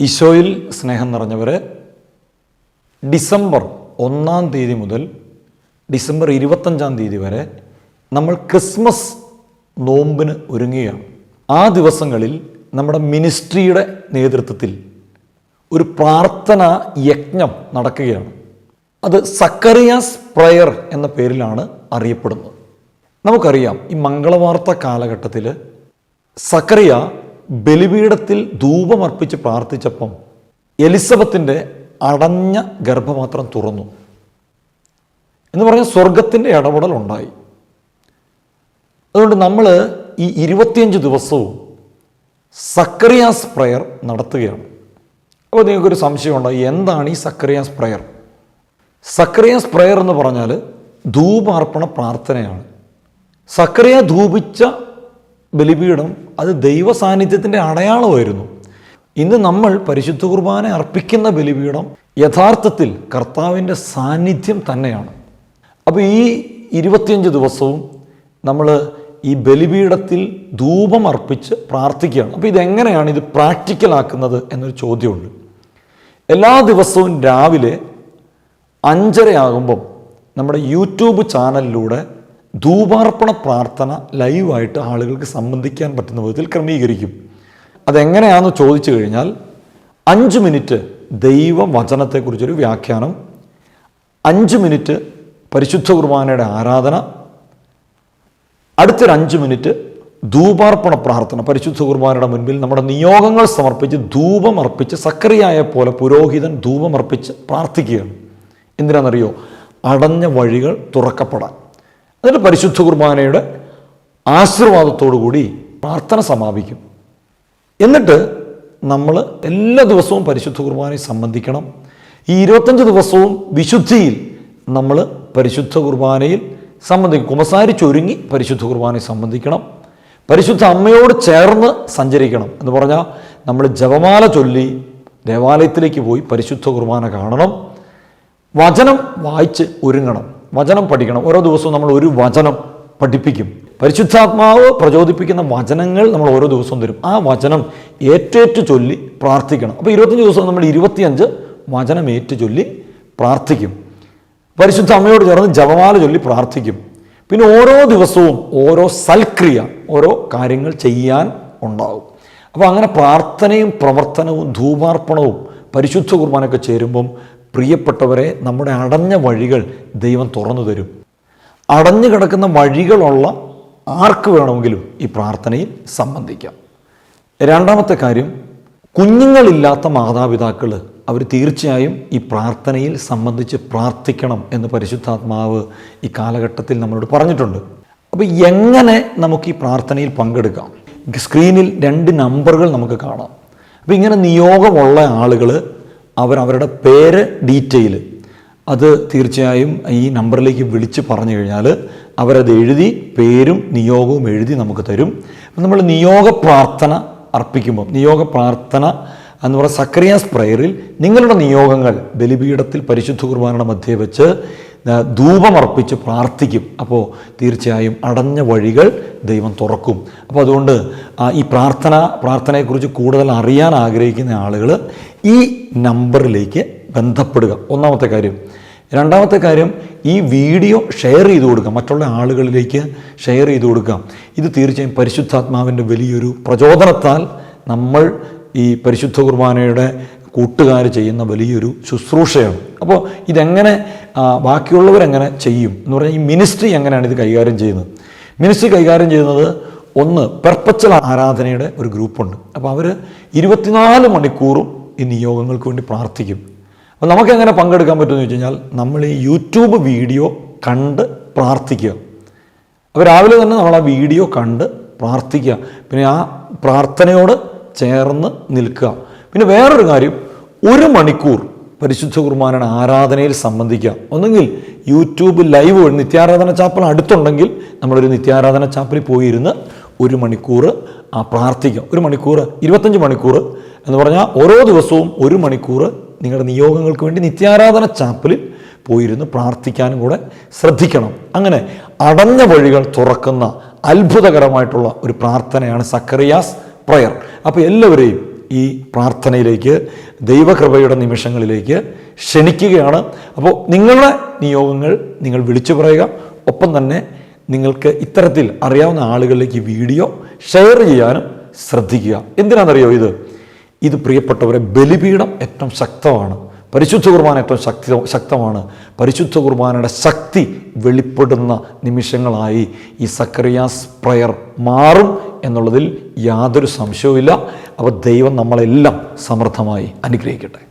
ഈശോയിൽ സ്നേഹം നിറഞ്ഞവർ ഡിസംബർ ഒന്നാം തീയതി മുതൽ ഡിസംബർ ഇരുപത്തഞ്ചാം തീയതി വരെ നമ്മൾ ക്രിസ്മസ് നോമ്പിന് ഒരുങ്ങുകയാണ്. ആ ദിവസങ്ങളിൽ നമ്മുടെ മിനിസ്ട്രിയുടെ നേതൃത്വത്തിൽ ഒരു പ്രാർത്ഥന യജ്ഞം നടക്കുകയാണ്. അത് സക്കറിയാസ് പ്രയർ എന്ന പേരിലാണ് അറിയപ്പെടുന്നത്. നമുക്കറിയാം ഈ മംഗളവാർത്ത കാലഘട്ടത്തിൽ സക്കറിയ ബലിപീഠത്തിൽ ധൂപമർപ്പിച്ച് പ്രാർത്ഥിച്ചപ്പം എലിസബത്തിന്റെ അടഞ്ഞ ഗർഭപാത്രം തുറന്നു. എന്ന് പറഞ്ഞാൽ സ്വർഗത്തിന്റെ ഇടപെടൽ ഉണ്ടായി. അതുകൊണ്ട് നമ്മൾ ഈ ഇരുപത്തിയഞ്ച് ദിവസവും സക്രിയാസ് പ്രയർ നടത്തുകയാണ്. അപ്പോൾ നിങ്ങൾക്കൊരു സംശയമുണ്ടായി എന്താണ് ഈ സക്രിയാസ് പ്രയർ? സക്രിയാസ് പ്രയർ എന്ന് പറഞ്ഞാൽ ധൂപാർപ്പണ പ്രാർത്ഥനയാണ്. സക്രിയ ധൂപിച്ച ബലിപീഠം അത് ദൈവ സാന്നിധ്യത്തിന്റെ അടയാളമായിരുന്നു. ഇന്ന് നമ്മൾ പരിശുദ്ധ കുർബാന അർപ്പിക്കുന്ന ബലിപീഠം യഥാർത്ഥത്തിൽ കർത്താവിന്റെ സാന്നിധ്യം തന്നെയാണ്. അപ്പോൾ ഈ ഇരുപത്തിയഞ്ച് ദിവസവും നമ്മൾ ഈ ബലിപീഠത്തിൽ ധൂപം അർപ്പിച്ച് പ്രാർത്ഥിക്കുകയാണ്. അപ്പോൾ ഇതെങ്ങനെയാണ് ഇത് പ്രാക്ടിക്കലാക്കുന്നത് എന്നൊരു ചോദ്യമുണ്ട്. എല്ലാ ദിവസവും രാവിലെ അഞ്ചരയാകുമ്പം നമ്മുടെ യൂട്യൂബ് ചാനലിലൂടെ ധൂപാർപ്പണ പ്രാർത്ഥന ലൈവായിട്ട് ആളുകൾക്ക് സംബന്ധിക്കാൻ പറ്റുന്ന വിധത്തിൽ ക്രമീകരിക്കും. അതെങ്ങനെയാണെന്ന് ചോദിച്ചു കഴിഞ്ഞാൽ അഞ്ച് മിനിറ്റ് ദൈവവചനത്തെക്കുറിച്ചൊരു വ്യാഖ്യാനം അഞ്ച് മിനിറ്റ് പരിശുദ്ധ കുർബാനയുടെ ആരാധന അടുത്തൊരു അഞ്ച് മിനിറ്റ് ധൂപാർപ്പണ പ്രാർത്ഥന. പരിശുദ്ധ കുർബാനയുടെ മുൻപിൽ നമ്മുടെ നിയോഗങ്ങൾ സമർപ്പിച്ച് ധൂപം അർപ്പിച്ച് സക്കറിയായ പോലെ പുരോഹിതൻ ധൂപം അർപ്പിച്ച് പ്രാർത്ഥിക്കുകയാണ്. എന്തിനാണെന്നറിയോ? അടഞ്ഞ വഴികൾ തുറക്കപ്പെടാൻ. എന്നിട്ട് പരിശുദ്ധ കുർബാനയുടെ ആശീർവാദത്തോടു കൂടി പ്രാർത്ഥന സമാപിക്കും. എന്നിട്ട് നമ്മൾ എല്ലാ ദിവസവും പരിശുദ്ധ കുർബാനയിൽ സംബന്ധിക്കണം. ഈ ഇരുപത്തഞ്ച് ദിവസവും വിശുദ്ധിയിൽ നമ്മൾ പരിശുദ്ധ കുർബാനയിൽ സംബന്ധിക്കും. കുമസാരിച്ചൊരുങ്ങി പരിശുദ്ധ കുർബാനയിൽ സംബന്ധിക്കണം. പരിശുദ്ധ അമ്മയോട് ചേർന്ന് സഞ്ചരിക്കണം എന്ന് പറഞ്ഞാൽ നമ്മൾ ജപമാല ചൊല്ലി ദേവാലയത്തിലേക്ക് പോയി പരിശുദ്ധ കുർബാന കാണണം. വചനം വായിച്ച് ഒരുങ്ങണം. വചനം പഠിക്കണം. ഓരോ ദിവസവും നമ്മൾ ഒരു വചനം പഠിപ്പിക്കും. പരിശുദ്ധാത്മാവ് പ്രചോദിപ്പിക്കുന്ന വചനങ്ങൾ നമ്മൾ ഓരോ ദിവസവും തരും. ആ വചനം ഏറ്റേറ്റ് ചൊല്ലി പ്രാർത്ഥിക്കണം. അപ്പോൾ ഇരുപത്തഞ്ച് ദിവസം നമ്മൾ ഇരുപത്തിയഞ്ച് വചനം ഏറ്റു ചൊല്ലി പ്രാർത്ഥിക്കും. പരിശുദ്ധ അമ്മയോട് ചേർന്ന് ജപമാല ചൊല്ലി പ്രാർത്ഥിക്കും. പിന്നെ ഓരോ ദിവസവും ഓരോ സൽക്രിയ ഓരോ കാര്യങ്ങൾ ചെയ്യാൻ ഉണ്ടാകും അപ്പോൾ അങ്ങനെ പ്രാർത്ഥനയും പ്രവർത്തനവും ധൂപാർപ്പണവും പരിശുദ്ധ കുർബാനൊക്കെ ചേരുമ്പം പ്രിയപ്പെട്ടവരെ നമ്മുടെ അടഞ്ഞ വഴികൾ ദൈവം തുറന്നു തരും. അടഞ്ഞു കിടക്കുന്ന വഴികളുള്ള ആർക്ക് വേണമെങ്കിലും ഈ പ്രാർത്ഥനയിൽ സംബന്ധിക്കാം. രണ്ടാമത്തെ കാര്യം കുഞ്ഞുങ്ങളില്ലാത്ത മാതാപിതാക്കൾ അവർ തീർച്ചയായും ഈ പ്രാർത്ഥനയിൽ സംബന്ധിച്ച് പ്രാർത്ഥിക്കണം എന്ന് പരിശുദ്ധാത്മാവ് ഈ കാലഘട്ടത്തിൽ നമ്മളോട് പറഞ്ഞിട്ടുണ്ട്. അപ്പോൾ എങ്ങനെ നമുക്ക് ഈ പ്രാർത്ഥനയിൽ പങ്കെടുക്കാം? സ്ക്രീനിൽ രണ്ട് നമ്പറുകൾ നമുക്ക് കാണാം. അപ്പോൾ ഇങ്ങനെ നിയോഗമുള്ള ആളുകൾ അവരവരുടെ പേര് ഡീറ്റെയിൽ അത് തീർച്ചയായും ഈ നമ്പറിലേക്ക് വിളിച്ച് പറഞ്ഞു കഴിഞ്ഞാൽ അവരത് എഴുതി പേരും നിയോഗവും എഴുതി നമുക്ക് തരും. നമ്മൾ നിയോഗ പ്രാർത്ഥന അർപ്പിക്കുമ്പോൾ നിയോഗ പ്രാർത്ഥന എന്ന് പറയുന്ന സക്രിയാസ് പ്രയറിൽ നിങ്ങളുടെ നിയോഗങ്ങൾ ബലിപീഠത്തിൽ പരിശുദ്ധ കുർബാനയുടെ മധ്യേ വെച്ച് ധൂപമർപ്പിച്ച് പ്രാർത്ഥിക്കും. അപ്പോൾ തീർച്ചയായും അടഞ്ഞ വഴികൾ ദൈവം തുറക്കും. അപ്പോൾ അതുകൊണ്ട് ഈ പ്രാർത്ഥന പ്രാർത്ഥനയെക്കുറിച്ച് കൂടുതൽ അറിയാൻ ആഗ്രഹിക്കുന്ന ആളുകൾ ഈ നമ്പറിലേക്ക് ബന്ധപ്പെടുക. ഒന്നാമത്തെ കാര്യം. രണ്ടാമത്തെ കാര്യം ഈ വീഡിയോ ഷെയർ ചെയ്ത് കൊടുക്കുക. മറ്റുള്ള ആളുകളിലേക്ക് ഷെയർ ചെയ്ത് കൊടുക്കുക. ഇത് തീർച്ചയായും പരിശുദ്ധാത്മാവിന്റെ വലിയൊരു പ്രചോദനത്താൽ നമ്മൾ ഈ പരിശുദ്ധ കുർബാനയുടെ കൂട്ടുകാർ ചെയ്യുന്ന വലിയൊരു ശുശ്രൂഷയാണ്. അപ്പോൾ ഇതെങ്ങനെ ബാക്കിയുള്ളവരെങ്ങനെ ചെയ്യും എന്ന് പറഞ്ഞാൽ ഈ മിനിസ്ട്രി എങ്ങനെയാണ് ഇത് കൈകാര്യം ചെയ്യുന്നത്? മിനിസ്ട്രി കൈകാര്യം ചെയ്യുന്നത് ഒന്ന് പെർപ്പച്ചൽ ആരാധനയുടെ ഒരു ഗ്രൂപ്പുണ്ട്. അപ്പോൾ അവർ ഇരുപത്തിനാല് മണിക്കൂറും ഈ നിയോഗങ്ങൾക്ക് വേണ്ടി പ്രാർത്ഥിക്കും. അപ്പോൾ നമുക്ക് എങ്ങനെ പങ്കെടുക്കാൻ പറ്റുമെന്ന് വെച്ച് കഴിഞ്ഞാൽ നമ്മൾ ഈ യൂട്യൂബ് വീഡിയോ കണ്ട് പ്രാർത്ഥിക്കുക. അപ്പോൾ രാവിലെ തന്നെ നമ്മൾ ആ വീഡിയോ കണ്ട് പ്രാർത്ഥിക്കുക. പിന്നെ ആ പ്രാർത്ഥനയോട് ചേർന്ന് നിൽക്കുക. പിന്നെ വേറൊരു കാര്യം ഒരു മണിക്കൂർ പരിശുദ്ധ കുർബാനയുടെ ആരാധനയിൽ സംബന്ധിക്കാം. ഒന്നെങ്കിൽ യൂട്യൂബ് ലൈവ് വഴി നിത്യാരാധന ചാപ്പൽ അടുത്തുണ്ടെങ്കിൽ നമ്മളൊരു നിത്യാരാധന ചാപ്പലിൽ പോയിരുന്ന് ഒരു മണിക്കൂർ ആ പ്രാർത്ഥിക്കാം. ഒരു മണിക്കൂർ ഇരുപത്തഞ്ച് മണിക്കൂർ എന്ന് പറഞ്ഞാൽ ഓരോ ദിവസവും ഒരു മണിക്കൂർ നിങ്ങളുടെ നിയോഗങ്ങൾക്ക് വേണ്ടി നിത്യാരാധന ചാപ്പലിൽ പോയിരുന്ന് പ്രാർത്ഥിക്കാനും കൂടെ ശ്രദ്ധിക്കണം. അങ്ങനെ അടഞ്ഞ വഴികൾ തുറക്കുന്ന അത്ഭുതകരമായിട്ടുള്ള ഒരു പ്രാർത്ഥനയാണ് സക്കറിയാസ് പ്രയർ അപ്പോൾ എല്ലാവരെയും ഈ പ്രാർത്ഥനയിലേക്ക് ദൈവകൃപയുടെ നിമിഷങ്ങളിലേക്ക് ക്ഷണിക്കുകയാണ്. അപ്പോൾ നിങ്ങളുടെ നിയോഗങ്ങൾ നിങ്ങൾ വിളിച്ചു പറയുക. ഒപ്പം തന്നെ നിങ്ങൾക്ക് ഇത്തരത്തിൽ അറിയാവുന്ന ആളുകളിലേക്ക് വീഡിയോ ഷെയർ ചെയ്യാനും ശ്രദ്ധിക്കുക. എന്തിനാണെന്നറിയോ ഇത്? ഇത് പ്രിയപ്പെട്ടവരെ ബലിപീഠം ഏറ്റവും ശക്തമാണ്. പരിശുദ്ധ കുർബാന ഏറ്റവും ശക്തി ശക്തമാണ്. പരിശുദ്ധ കുർബാനയുടെ ശക്തി വെളിപ്പെടുന്ന നിമിഷങ്ങളായി ഈ സക്രിയാസ് പ്രയർ മാറും എന്നുള്ളതിൽ യാതൊരു സംശയവുമില്ല. അപ്പോൾ ദൈവം നമ്മളെല്ലാം സമൃദ്ധമായി അനുഗ്രഹിക്കട്ടെ.